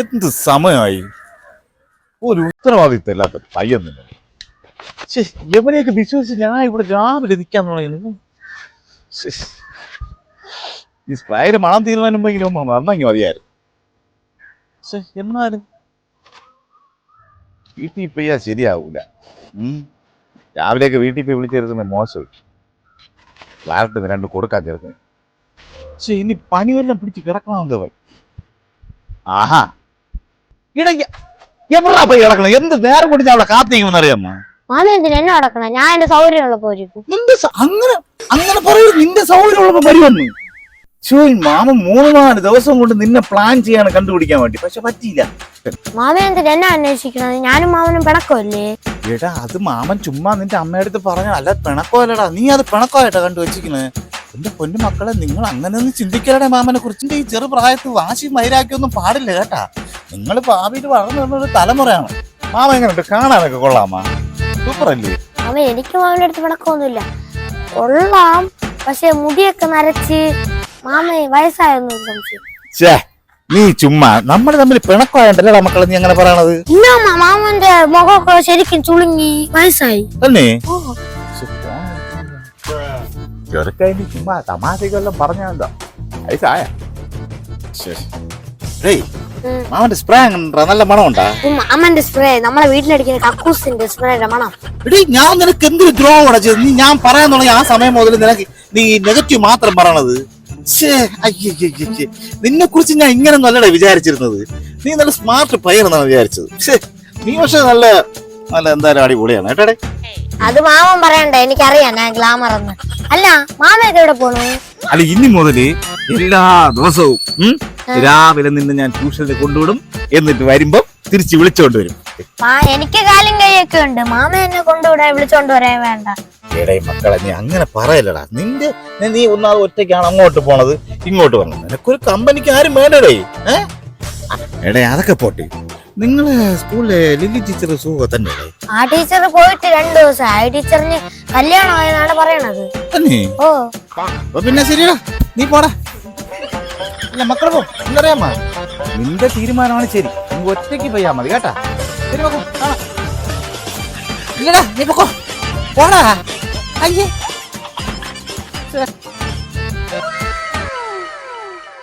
എന്ത് സമയമായി ഒരു ഉത്തരവാദിത്തമില്ലാത്ത പയ്യൻ തന്നെ ശ്ശേ, എവനെയൊക്കെ വിശ്വസിച്ച് ഞാൻ ഇവിടെ രാവിലെ നിൽക്കാൻ തുടങ്ങി. ഈ സ്പ്രൈഡ് മണം തീരുമാനമെങ്കിലും വന്നെങ്കിൽ മതിയായിരുന്നു. എന്നാലും? വീട്ടിൽ പെയ്യാ ശരിയാവൂല. രാവിലെയൊക്കെ വീട്ടിൽ പോയി വിളിച്ചിരുന്ന മോശം. ക്ലാരറ്റിന് രണ്ട് കൊടുക്കാൻ ചേർക്കുന്നത് ഇനി പനി വല്ലതും പിടിച്ച് കിടക്കണമെന്ന് ആഹാ. ഇടയ്ക്ക് എവിടാ പോയി കിടക്കണം? എന്ത് നേരം കൊണ്ട് ഞാൻ അവിടെ കാത്തിരിക്കുമെന്ന് അറിയാമോ മാമ എന്തിനാ എന്നെ നടക്കണം ഞാൻ എന്റെ സൗകര്യമുള്ളപ്പോ ഒരുക്കും നിന്റെ സ- അങ്ങനെ അങ്ങനെ പറയരുത് നിന്റെ സൗകര്യമുള്ളപ്പോ വരുമെന്ന് ഷോ മാമ മൂന്ന് നാല് ദിവസം കൊണ്ട് നിന്നെ പ്ലാൻ ചെയ്യാണ് കണ്ടുപിടിക്കാൻ വേണ്ടി. പക്ഷെ പറ്റിയില്ല. മാമ എന്തിനാ എന്നെ അന്വേഷിക്കണത്? ഞാനും മാമനും പിണക്കമല്ലേ? എടാ അത് മാമൻ ചുമ്മാ നിന്റെ അമ്മയുടെ അടുത്ത് പറഞ്ഞ അല്ല പിണക്കമല്ലടാ. നീ അത് പിണക്കമായിട്ടാ കണ്ടു വെച്ചിരിക്കുന്നത് എന്റെ പൊന്നു മക്കളെ നിങ്ങൾ അങ്ങനെ ഒന്നും ചിന്തിക്കലടെ മാമനെ കുറിച്ച്. ഈ ചെറു വാശി മൈരാക്കിയൊന്നും പാടില്ല കേട്ടാ. നിങ്ങൾ ഭാവിയിൽ വളർന്നു ഒരു തലമുറയാണ്. മാമ എങ്ങനെയുണ്ട്? കാണാനൊക്കെ കൊള്ളാമാ? സൂപ്പർ അല്ലേ അവൻ എനിക്ക് മാമന്റെ അടുത്ത് പിണക്കമൊന്നുമില്ല കൊള്ളാം. പക്ഷെ മുടിയൊക്കെ നരച്ച് മാമ വയസ്സായെന്ന് സംശയം. ഛേ നീ ചുമ്മാ. നമ്മൾ തമ്മിൽ പിണക്കമായിട്ടല്ലടാ മക്കളെ നീ അങ്ങനെ പറയണത്? ഇല്ല മാമന്റെ മുഖമൊക്കെ ശരിക്കും ചുളുങ്ങി. വയസ്സായി. തന്നെ ഓ. ചെറുക്കതിന് ചുമ്മാ തമാശക്കെല്ലാം പറഞ്ഞാ എന്താ? വയസ്സായ? ഡേയ്. മാമന്റെ സ്പ്രേ നല്ല മണമുണ്ടാ? മാമന്റെ സ്പ്രേ നമ്മളെ വീട്ടിലടിക്കുന്ന കക്കൂസിന്റെ സ്പ്രേയുടെ മണം. എടീ ഞാൻ നിനക്ക് എന്തൊരു ദ്രോഹം അടച്ചത് നീ ഞാൻ പറയാൻ തുടങ്ങി ആ സമയം മുതൽ നിനക്ക് നീ നെഗറ്റീവ് മാത്രം പറയണത്. നിന്നെ കുറിച്ച് ഞാൻ ഇങ്ങനെ നല്ലട വിചാരിച്ചിരുന്നത്. നീ നല്ല സ്മാർട്ട് പയ്യനെന്നാണ് വിചാരിച്ചത്. നീ പക്ഷെ നല്ല നല്ല എന്തായാലും അടിപൊളിയാണ്. കേട്ടേ അത് മാമൻ പറയണ്ടേ? എനിക്കറിയാം ഞാൻ ഗ്ലാമർ എന്ന്. അല്ല മാമയൊക്കെ എവിടെ പോണു? അല്ല ഇനി മുതൽ എല്ലാ ദിവസവും ഉം, രാവിലെ നിന്ന് ഞാൻ ട്യൂഷനിൽ കൊണ്ടുവിടും. എന്നിട്ട് വരുമ്പോ തിരിച്ചു വിളിച്ചോണ്ട് വരും. മാ എനിക്ക് കാലും കൈയൊക്കെ ഉണ്ട്. മാമ എന്നെ കൊണ്ടുവിടാൻ വിളിച്ചോണ്ട് വരാൻ വേണ്ട. എടേ മക്കളെ നീ അങ്ങനെ പറയല്ലടാ. നിന്റെ നീ- നീ ഒന്നാമത് ഒറ്റയ്ക്കാണ് അങ്ങോട്ട് പോണത് ഇങ്ങോട്ട് വന്നത്. നിനക്കൊരു കമ്പനിക്ക് ആരും വേണ്ടടേ ഏ? എടേ അതൊക്കെ പോട്ടെ. നിങ്ങളെ സ്കൂളിലെ ലില്ലി ടീച്ചർ സുഖ തന്നെ ആ ടീച്ചർ പോയിട്ട് രണ്ടു ദിവസം. ആ ടീച്ചറിന് കല്യാണമായെന്നാണ് പറയണത്. തന്നെ? ഓ. അപ്പൊ പിന്നെ ശരിയാ നീ പോടാ. അല്ല മക്കളെ പോ. എന്തറിയാമ? നിന്റെ തീരുമാനമാണ് ശരി. നിങ്ങൾ ഒറ്റയ്ക്ക് പോയാ മതി കേട്ടാ. ശരി കാണാം. ഇല്ലടാ നീ പൊക്കോ. പോടാ. അയ്യേ.